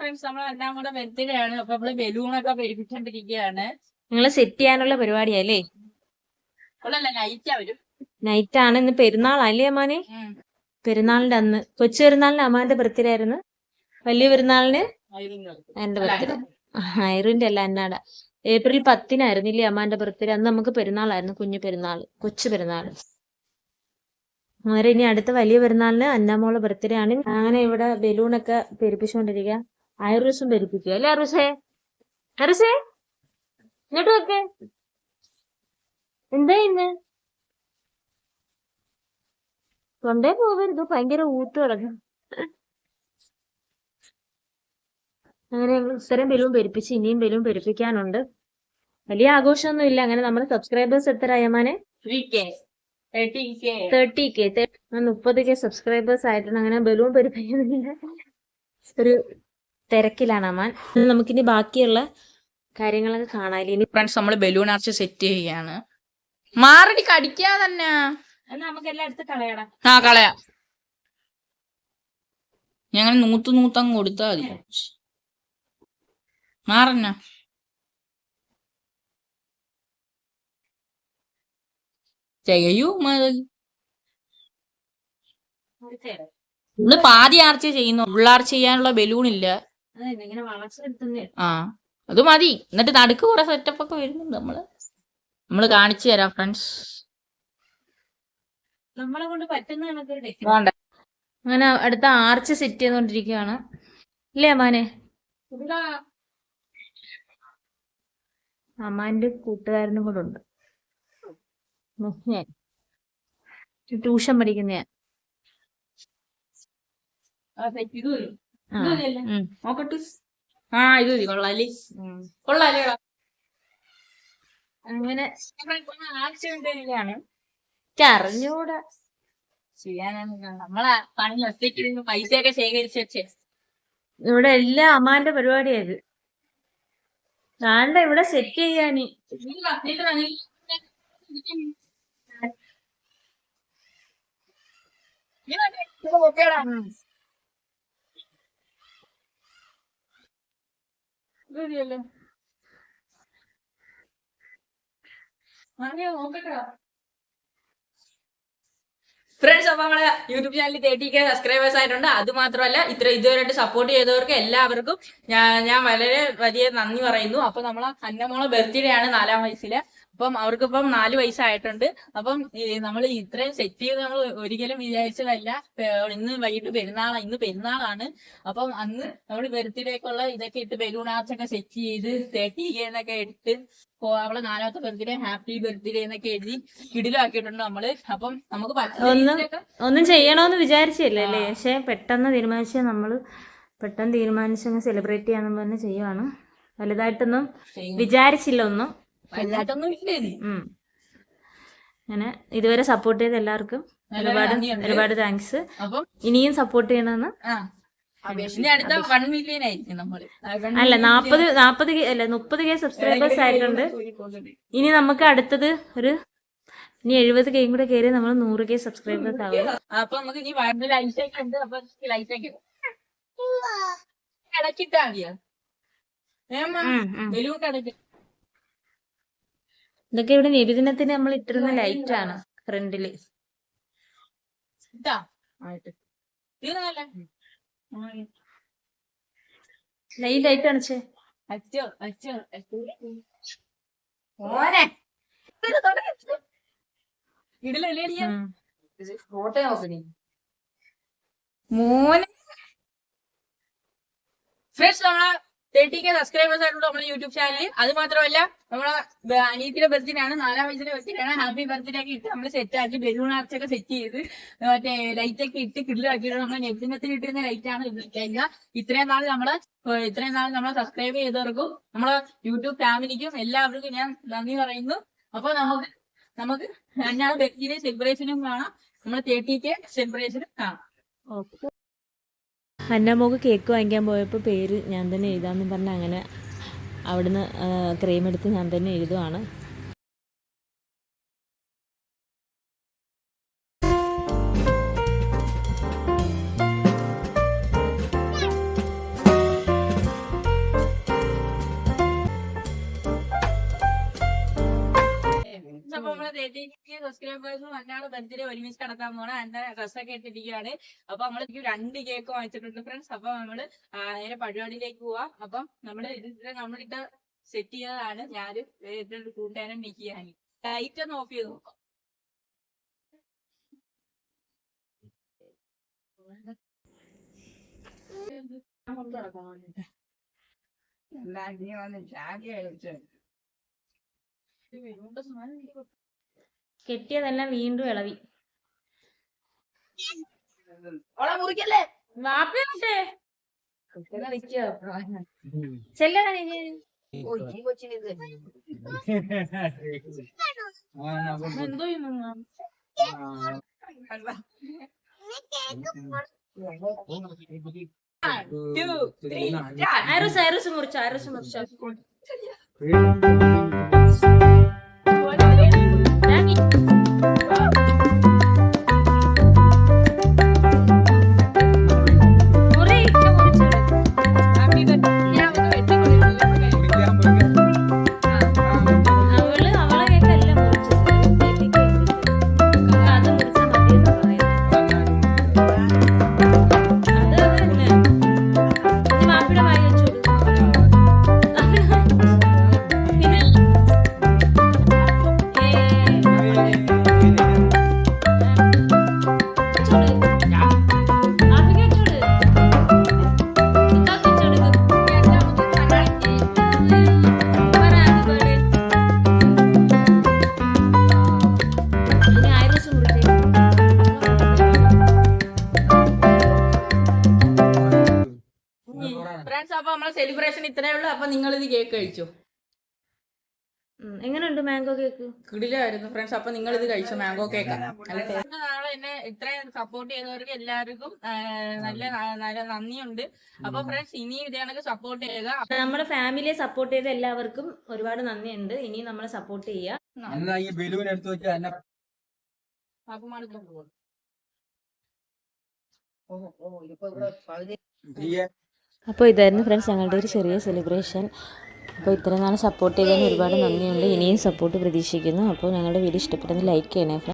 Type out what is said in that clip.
Friends നമ്മൾ എല്ലാം കൂടെ ബർത്ത്ഡേ ആണ് അപ്പൊ നമ്മൾ ബലൂണൊക്കെ പേടിപ്പിച്ചോണ്ടിരിക്കുകയാണ് നിങ്ങൾ സെറ്റ് ചെയ്യാനുള്ള പരിപാടിയല്ലേ നൈറ്റാ ആണ്. ഇന്ന് പെരുന്നാളല്ലേ അമ്മാനെ? പെരുന്നാളിന്റെ അന്ന്. കൊച്ചു പെരുന്നാളിന് അമ്മാന്റെ ബർത്ത്ഡേ ആയിരുന്നു. വലിയ പെരുന്നാളിന് എന്റെ ബർത്ത്ഡേ ഐറിന്റെ അല്ല എന്നാടാ ഏപ്രിൽ പത്തിനായിരുന്നില്ലേ അമ്മാന്റെ ബർത്ത്ഡേ അന്ന് നമുക്ക് പെരുന്നാളായിരുന്നു കുഞ്ഞു പെരുന്നാൾ കൊച്ചു പെരുന്നാൾ. അങ്ങനെ ഇനി അടുത്ത വലിയ പെരുന്നാളിന് അന്നാമോളെ ബർത്ത്ഡേ ആണ്. അങ്ങനെ ഇവിടെ ബലൂണൊക്കെ പെരുപ്പിച്ചുകൊണ്ടിരിക്കുക ഐറൂസും ധരിപ്പിക്കുക അല്ലേ അറുസേ അറുസേ ഇങ്ങോട്ട് വെക്കേ എന്താ ഇന്ന്? തൊണ്ടേ പോകരുത് ഭയങ്കര ഊത്ത് കിടക്കും അങ്ങനെ ഞങ്ങൾ ഇത്തരം ബലൂൺ പെരുപ്പിച്ച് ഇനിയും ബലൂൺ പെരുപ്പിക്കാനുണ്ട്. വലിയ ആഘോഷമൊന്നും ഇല്ല. അങ്ങനെ നമ്മുടെ സബ്സ്ക്രൈബേഴ്സ് എത്ര അയ്യമാനെ കെ തേർട്ടി കെ മുപ്പത് കെ സബ്സ്ക്രൈബേഴ്സ് ആയിട്ടുണ്ട്. അങ്ങനെ ബലൂൺ പെരുപ്പിക്കുന്നില്ല ഒരു തിരക്കിലാണ് അമ്മാൻ. നമുക്കിനി ബാക്കിയുള്ള കാര്യങ്ങളൊക്കെ കാണാൻ ഇനി ഫ്രണ്ട്സ് നമ്മൾ ബലൂൺ ആർച്ച് സെറ്റ് ചെയ്യാണ്. മാറടി കടിക്കാ തന്നെ. നമുക്ക് എല്ലാം എടുത്ത് കളയടാ. ആ കളയാ. ഞങ്ങൾ നൂത്ത് നൂത്തങ്ങ് കൊടുത്താ മതി. മാറന്ന ചെയ്യൂ ഇന്ന് പാതി ആർച്ച ചെയ്യുന്നു. ഉള്ളാർച്ച ചെയ്യാനുള്ള ബലൂൺ ഇല്ല. ആ അത് മതി. എന്നിട്ട് നടുക്ക് കുറെ സെറ്റപ്പ് ഒക്കെ വരുന്നുണ്ട് നമ്മൾ. നമ്മൾ കാണിച്ചു തരാം ഫ്രണ്ട്സ് നമ്മളെ കൊണ്ട് പറ്റുന്ന അങ്ങനെ അടുത്ത ആർച്ച് സെറ്റ് ചെയ്തോണ്ടിരിക്കുകയാണ് ഇല്ലേ അമ്മാനെ? അമ്മാന്റെ കൂട്ടുകാരനും കൂടെ ഉണ്ട്. ഞാൻ. ട്യൂഷൻ പഠിക്കുന്ന ആ, ഉം. നോക്കട്ടെ. ആ ഇത് മതി. കൊള്ളാലേ. കൊള്ളാലേടാ. അങ്ങനെ ആക്സിഡന്റ് എനിക്ക് അറിഞ്ഞൂടാ. ചെയ്യാനാണ് നമ്മളെ പണി ഒറ്റയ്ക്ക് ഇരുന്ന് പൈസയൊക്കെ ശേഖരിച്ച് വെച്ചേ. ഇവിടെ എല്ലാം അമ്മാന്റെ പരിപാടിയായത് താണ്ട ഇവിടെ സെറ്റ് ചെയ്യാന്. നീ വന്നിട്ട് വന്നിട്ട് നീ വന്നേ, ഇത് നോക്കിയെടാ. ഇത് മതിയല്ലോ. വാങ്ങിയോ, നോക്കട്ടെടാ. ഫ്രണ്ട്സ് അപ്പൊ നമ്മളെ യൂട്യൂബ് ചാനലിൽ തേർട്ടി കെ സബ്സ്ക്രൈബേഴ്സ് ആയിട്ടുണ്ട്. അത് മാത്രമല്ല ഇത്ര ഇതുവരെയായിട്ട് സപ്പോർട്ട് ചെയ്തവർക്ക് എല്ലാവർക്കും ഞാൻ ഞാൻ വളരെ വലിയ നന്ദി പറയുന്നു. അപ്പൊ നമ്മളെ അന്നമോളെ ബർത്ത്ഡേ ആണ് നാലാം വയസ്സിൽ. അപ്പം അവർക്കിപ്പം നാല് വയസ്സായിട്ടുണ്ട്. അപ്പം നമ്മൾ ഇത്രയും സെറ്റ് ചെയ്ത് നമ്മൾ ഒരിക്കലും വിചാരിച്ചതല്ല. ഇന്ന് വൈകിട്ട് പെരുന്നാളാണ് ഇന്ന് പെരുന്നാളാണ്. അപ്പം അന്ന് നമ്മൾ ബർത്ത്ഡേക്കുള്ള ഇതൊക്കെ ഇട്ട് ബലൂൺ സെറ്റ് ചെയ്ത് തേർട്ടി എന്നൊക്കെ ഇട്ട് അവളെ നാലാമത്തെ ബർത്ത്ഡേ ഹാപ്പി ബർത്ത്ഡേ എന്നൊക്കെ എഴുതി കിടിലാക്കിയിട്ടുണ്ട് നമ്മൾ. അപ്പം നമുക്ക് പറ്റുന്ന ഒന്നും ചെയ്യണോന്ന് വിചാരിച്ചില്ല അല്ലേ? പക്ഷെ പെട്ടെന്ന് തീരുമാനിച്ച നമ്മൾ പെട്ടെന്ന് തീരുമാനിച്ചങ്ങ് സെലിബ്രേറ്റ് ചെയ്യാന്ന് പറഞ്ഞ് ചെയ്യുവാണ്. വലുതായിട്ടൊന്നും. വിചാരിച്ചില്ല ഒന്നും. വലുതായിട്ടൊന്നും ഇല്ല. അങ്ങനെ ഇതുവരെ സപ്പോർട്ട് ചെയ്ത എല്ലാവർക്കും ഒരുപാട് ഒരുപാട് താങ്ക്സ് ഇനിയും സപ്പോർട്ട് ചെയ്യണമെന്ന് അല്ല നാപ്പത് നാപ്പത് അല്ല മുപ്പത് കെ സബ്സ്ക്രൈബേഴ്സ് ആയിട്ടുണ്ട്. ഇനി നമുക്ക് അടുത്തത് ഒരു ഇനി എഴുപത് കെയും കൂടെ കയറി നമ്മൾ നൂറ് കെ സബ്സ്ക്രൈബേഴ്സ് ആവും. അപ്പൊ നമുക്ക് ഇനി ഒക്കെ ഉണ്ട്. അപ്പൊ ലൈറ്റ് ഒക്കെ ഇടക്കിട്ടാ മതിയോ. ബലൂൺ ഇതൊക്കെ ഇവിടെ നിബിദിനത്തിന് നമ്മൾ ഇട്ടിരുന്ന ലൈറ്റ് ആണ് ഫ്രണ്ടിൽ. ലൈറ്റ് അണച്ചേ മോനെ. ഫ്രണ്ട്സ് നമ്മളെ തേർട്ടി കെ സബ്സ്ക്രൈബേഴ്സ് ആയിട്ടുള്ള നമ്മുടെ യൂട്യൂബ് ചാനലിൽ അത് മാത്രമല്ല നമ്മളെ അനിയത്തിയുടെ ബർത്ത്ഡേ ആണ് നാലാം വയസ്സിന്റെ ബർത്ത്ഡേ ആണ് ഹാപ്പി ബർത്ത്ഡേ ഒക്കെ ഇട്ട് നമ്മൾ സെറ്റ് ആക്കി ബലൂൺ ആർച്ചൊക്കെ സെറ്റ് ചെയ്ത് മറ്റേ ലൈറ്റ് ഒക്കെ ഇട്ട് കിടിലാക്കിയിട്ട് നമ്മുടെ നെറ്റിനത്തിൽ ഇട്ടിരുന്ന ലൈറ്റ് ആണ് കഴിഞ്ഞ ഇത്രയും നാൾ നമ്മൾ ഇത്രയും നാൾ നമ്മളെ സബ്സ്ക്രൈബ് ചെയ്തവർക്കും നമ്മളെ യൂട്യൂബ് ഫാമിലിക്കും എല്ലാവർക്കും ഞാൻ നന്ദി പറയുന്നു. അപ്പൊ നമുക്ക് നമുക്ക് ഞാൻ ബർത്ത്ഡേ സെലിബ്രേഷനും കാണാം. നമ്മൾ തേർട്ടി കെ സെലിബ്രേഷനും കാണാം. അന്നമോക്ക് കേക്ക് വാങ്ങിക്കാൻ പോയപ്പോൾ പേര് ഞാൻ തന്നെ എഴുതാമെന്ന് പറഞ്ഞ് അങ്ങനെ അവിടുന്ന് ക്രീം എടുത്ത് ഞാൻ തന്നെ എഴുതുവാണ്. സബ്സ്ക്രൈബേഴ്സും അന്നാണ് ബർത്ത്ഡേ ഒരുമിച്ച് കിടക്കാൻ പോണ. എന്റെ ഡ്രസ്സൊക്കെ ഇട്ടിരിക്കുകയാണ് അപ്പൊ നമ്മൾ രണ്ട് കേക്ക് വാങ്ങിച്ചിട്ടുണ്ട് ഫ്രണ്ട്സ് അപ്പൊ നമ്മൾ നേരെ പരിപാടിയിലേക്ക് പോവാം. അപ്പം നമ്മൾ ഇതിന്റെ നമ്മളിട്ട് സെറ്റ് ചെയ്തതാണ്. ഞാനും കൂട്ടുകാരൻ നിൽക്കുകയാണ് ലൈറ്റ് ഒന്ന് ഓഫ് ചെയ്ത് നോക്കാം. കെട്ടിയതെല്ലാം വീണ്ടും ഇളവി. ആരോസ് ആരോസ് ചെല്ലടാ നീ എന്തോ മുറിച്ചു ഐറസ് മുറിച്ചു. Bye. ഫ്രണ്ട്സ് അപ്പൊ നമ്മളെ സെലിബ്രേഷൻ ഇത്രയേ ഉള്ളൂ. അപ്പൊ നിങ്ങൾ ഇത് കേക്ക് കഴിച്ചു? എങ്ങനെയുണ്ട് മാംഗോ കേക്ക്? കിടിലായിരുന്നു ഫ്രണ്ട്സ്. അപ്പൊ നിങ്ങൾ ഇത് കഴിച്ചു മാംഗോ കേക്ക്? നാളെ എന്നെ ഇത്രയും സപ്പോർട്ട് ചെയ്തവർക്ക് എല്ലാവർക്കും നല്ല നല്ല നന്ദിയുണ്ട്. അപ്പൊ ഫ്രണ്ട്സ് ഇനി ഇതേ കണക്ക് സപ്പോർട്ട് ചെയ്യുക. നമ്മുടെ ഫാമിലിയെ സപ്പോർട്ട് ചെയ്ത എല്ലാവർക്കും ഒരുപാട് നന്ദിയുണ്ട്. ഇനി നമ്മളെ സപ്പോർട്ട് ചെയ്യുക. അപ്പോൾ ഇതായിരുന്നു ഫ്രണ്ട്സ് ഞങ്ങളുടെ ഒരു ചെറിയ സെലിബ്രേഷൻ അപ്പോൾ ഇത്രയും നാൾ സപ്പോർട്ട് ചെയ്തതിന് ഒരുപാട് നന്ദിയുണ്ട് ഇനിയും സപ്പോർട്ട് പ്രതീക്ഷിക്കുന്നു അപ്പോൾ ഞങ്ങളുടെ വീഡിയോ ഇഷ്ടപ്പെട്ടെന്ന് ലൈക്ക് ചെയ്യണേ.